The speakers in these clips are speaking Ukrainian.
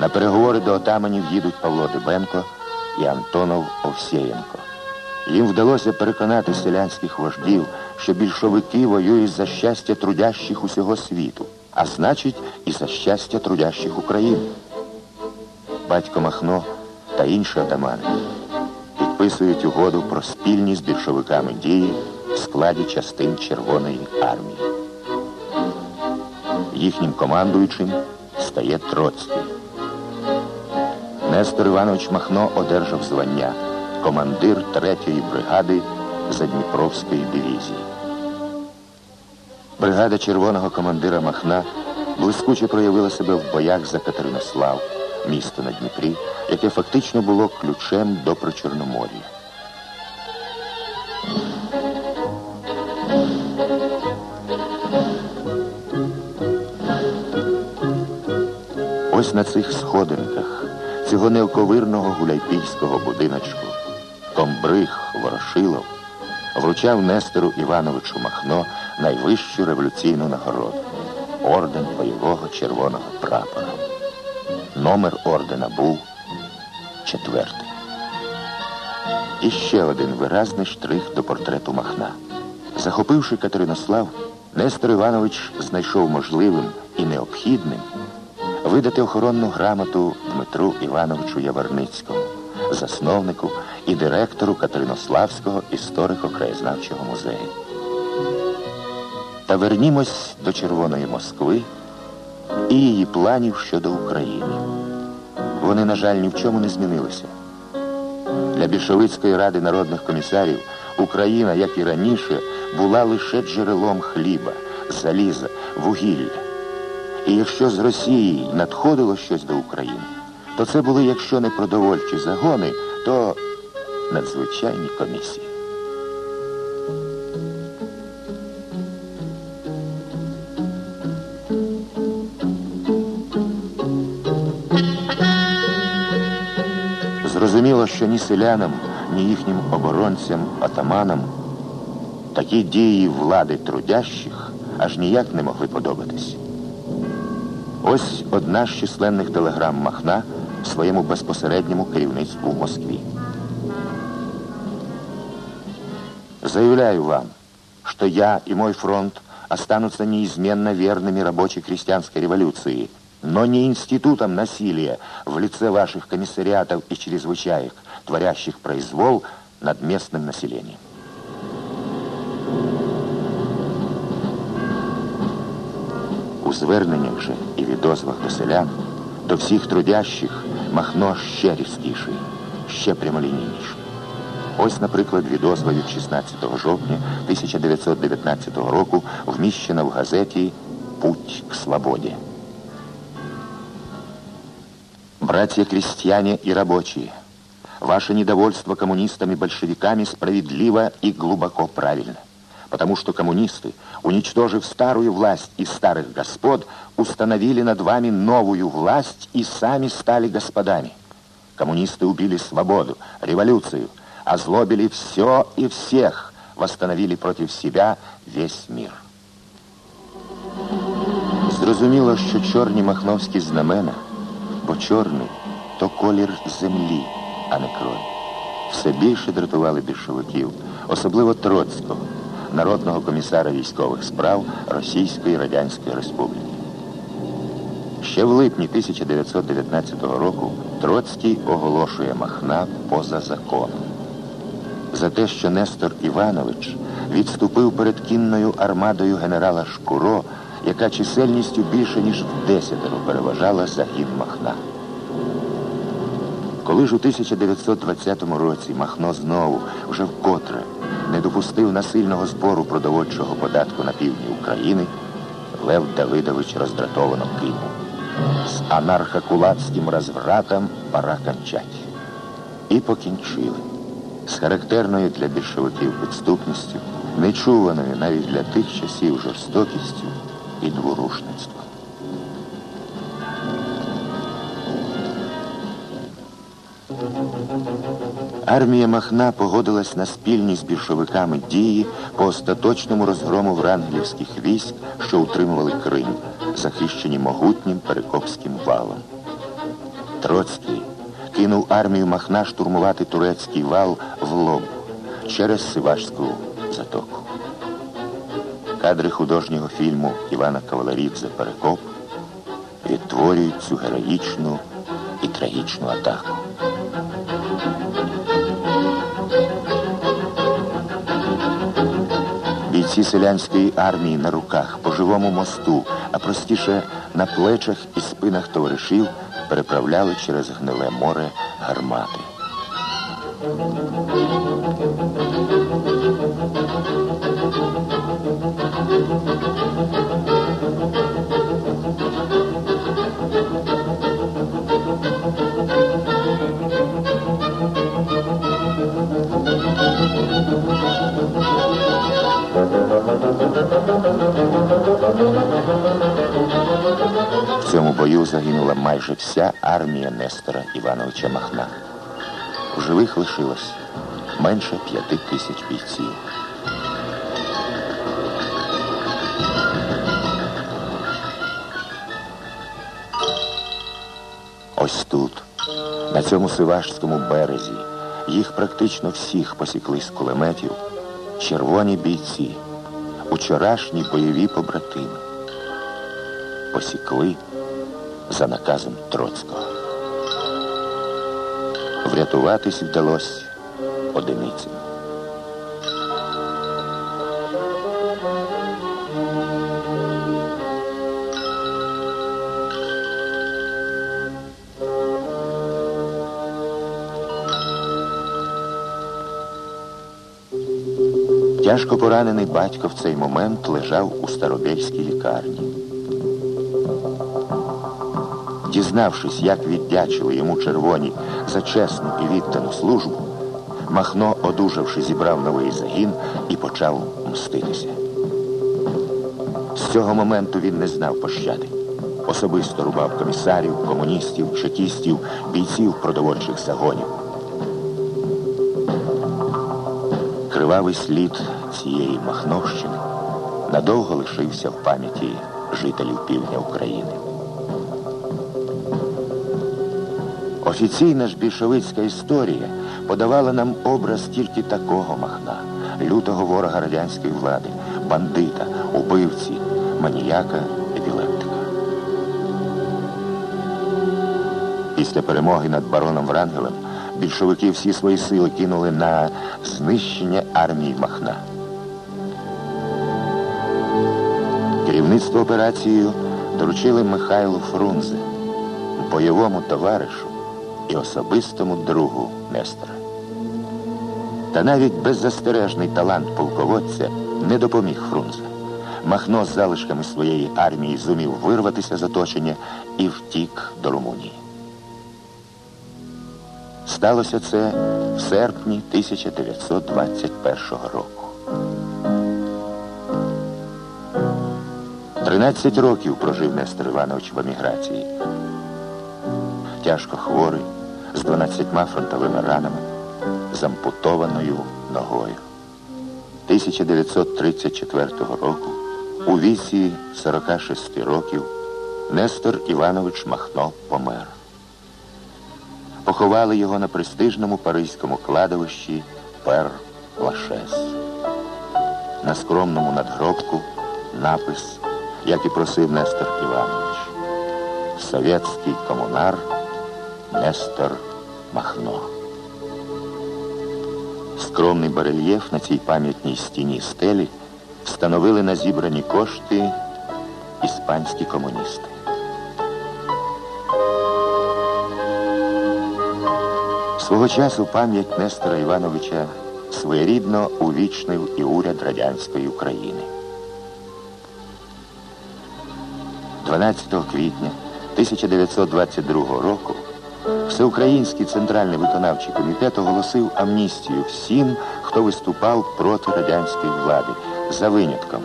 На переговори до отаманів їдуть Павло Дебенко і Антонов Овсєєнко. Їм вдалося переконати селянських вождів, що більшовики воюють за щастя трудящих усього світу, а значить, і за щастя трудящих України. Батько Махно та інші отамани підписують угоду про спільні з більшовиками дії в складі частин Червоної армії. Їхнім командуючим стає Троцький. Нестор Іванович Махно одержав звання командир 3-ї бригади Задніпровської дивізії. Бригада червоного командира Махна блискуче проявила себе в боях за Катеринослав, місто на Дніпрі, яке фактично було ключем до Причорномор'я. Ось на цих сходинках цього неоковирного гуляйпільського будиночку комбриг Ворошилов вручав Нестору Івановичу Махно найвищу революційну нагороду орден бойового червоного прапора. Номер ордена був четвертий. І ще один виразний штрих до портрету Махна. Захопивши Катеринослав, Нестор Іванович знайшов можливим і необхідним видати охоронну грамоту Дмитру Івановичу Яворницькому, засновнику і директору Катеринославського історико-краєзнавчого музею. Та вернімось до Червоної Москви і її планів щодо України. Вони, на жаль, ні в чому не змінилися. Для більшовицької ради народних комісарів Україна, як і раніше, була лише джерелом хліба, заліза, вугілля. І якщо з Росії надходило щось до України, то це були, якщо не продовольчі загони, то надзвичайні комісії. Зрозуміло, що ні селянам, ні їхнім оборонцям, атаманам такі дії влади трудящих аж ніяк не могли подобатись. Ось одна з численних телеграм Махна своєму безпосередньому керівництву в Москві. Заявляю вам, что я и мой фронт останутся неизменно верными рабочей крестьянской революции, но не институтом насилия в лице ваших комиссариатов и чрезвычаек, творящих произвол над местным населением. У зверненнях же і відозвах до селян, до всіх трудящих Махно ще різкіший, ще прямолінійніший. Ось, наприклад, відозва від 16 жовтня 1919 року вміщена в газеті «Путь к свободе». Братья крестьяне и рабочие, ваше недовольство коммунистами-большевиками справедливо и глубоко правильно потому что коммунисты, уничтожив старую власть и старых господ, установили над вами новую власть и сами стали господами. Коммунисты убили свободу, революцию, озлобили все и всех, восстановили против себя весь мир. Зрозуміло, що чорні махновські знамена, бо чорний то колір землі, а не крові. Все більше дратували більшовиків, особливо Троцького, Народного комісара військових справ Російської Радянської Республіки. Ще в липні 1919 року Троцький оголошує Махна поза законом. За те, що Нестор Іванович відступив перед кінною армадою генерала Шкуро, яка чисельністю більше ніж в десятеро переважала загін Махна. Коли ж у 1920 році Махно знову, вже вкотре, не допустив насильного збору продовольчого податку на півдні України, Лев Давидович роздратовано кинув. З анархокулацьким розвратом пора кончать. І покінчили. З характерною для більшовиків підступністю, нечуваною навіть для тих часів жорстокістю і дворушництвом. Армія Махна погодилась на спільні з більшовиками дії по остаточному розгрому врангелівських військ, що утримували Крим, захищені могутнім Перекопським валом. Троцький кинув армію Махна штурмувати турецький вал в лоб через Сивашську затоку. Кадри художнього фільму Івана Кавалерідзе Перекоп відтворюють цю героїчну і трагічну атаку. Бійці селянської армії на руках по живому мосту, а простіше на плечах і спинах товаришів переправляли через гниле море гармати. Бою загинула майже вся армія Нестора Івановича Махна. У живих лишилось менше п'яти тисяч бійців. Ось тут, на цьому Сивашському березі, їх практично всіх посікли з кулеметів червоні бійці, учорашні бойові побратими. Посікли за наказом Троцького. Врятуватись вдалося одиницям. Тяжко поранений батько в цей момент лежав у старобільській лікарні. Дізнавшись, як віддячили йому червоні за чесну і віддану службу, Махно, одужавши, зібрав новий загін і почав мститися. З цього моменту він не знав пощади. Особисто рубав комісарів, комуністів, чекістів, бійців продовольчих загонів. Кривавий слід цієї Махновщини надовго лишився в пам'яті жителів півдня України. Офіційна ж більшовицька історія подавала нам образ тільки такого махна, лютого ворога радянської влади, бандита, убивці, маніяка, епілептика. Після перемоги над бароном Врангелем більшовики всі свої сили кинули на знищення армії Махна. Керівництво операцією доручили Михайлу Фрунзе, бойовому товаришу і особистому другу Нестора. Та навіть беззастережний талант полководця не допоміг Фрунзе. Махно з залишками своєї армії зумів вирватися з оточення і втік до Румунії. Сталося це в серпні 1921 року. 13 років прожив Нестор Іванович в еміграції. Тяжко хворий, з 12 фронтовими ранами, з ампутованою ногою. 1934 року у віці 46 років Нестор Іванович Махно помер. Поховали його на престижному паризькому кладовищі Пер Лашес. На скромному надгробку напис, як і просив Нестор Іванович. Совєтський комунар Нестор Махно. Скромний барельєф на цій пам'ятній стіні стелі встановили на зібрані кошти іспанські комуністи. Свого часу пам'ять Нестора Івановича своєрідно увічнив і уряд радянської України. 12 квітня 1922 року Всеукраїнський центральний виконавчий комітет оголосив амністію всім, хто виступав проти радянської влади за винятком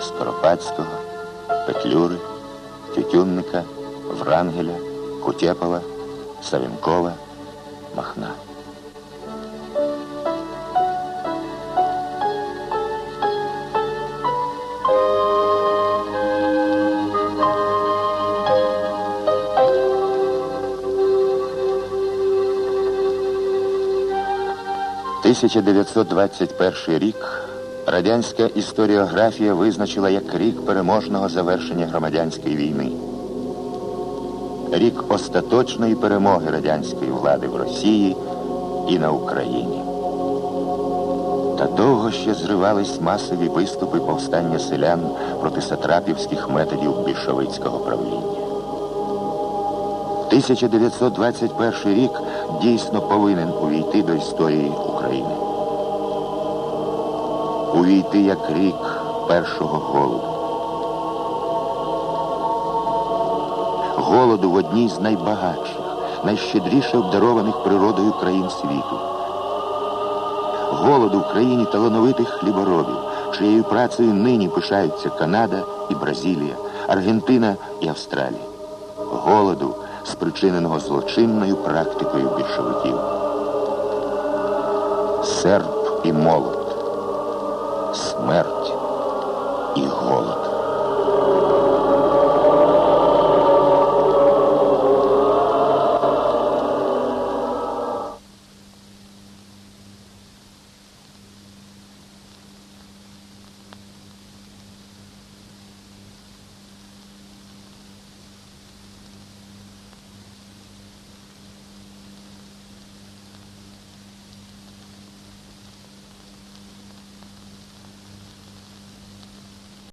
Скоропадського, Петлюри, Тютюнника, Врангеля, Кутєпова, Савінкова, Махна. 1921 рік радянська історіографія визначила як рік переможного завершення громадянської війни. Рік остаточної перемоги радянської влади в Росії і на Україні. Та довго ще зривались масові виступи повстання селян проти сатрапівських методів більшовицького правління. 1921 рік дійсно повинен увійти до історії України. Увійти як рік першого голоду. Голоду в одній з найбагатших, найщедріше обдарованих природою країн світу. Голоду в країні талановитих хліборобів, чиєю працею нині пишаються Канада і Бразилія, Аргентина і Австралія. Голоду, спричиненого злочинною практикою більшовиків. Серп і молот, смерть і голод.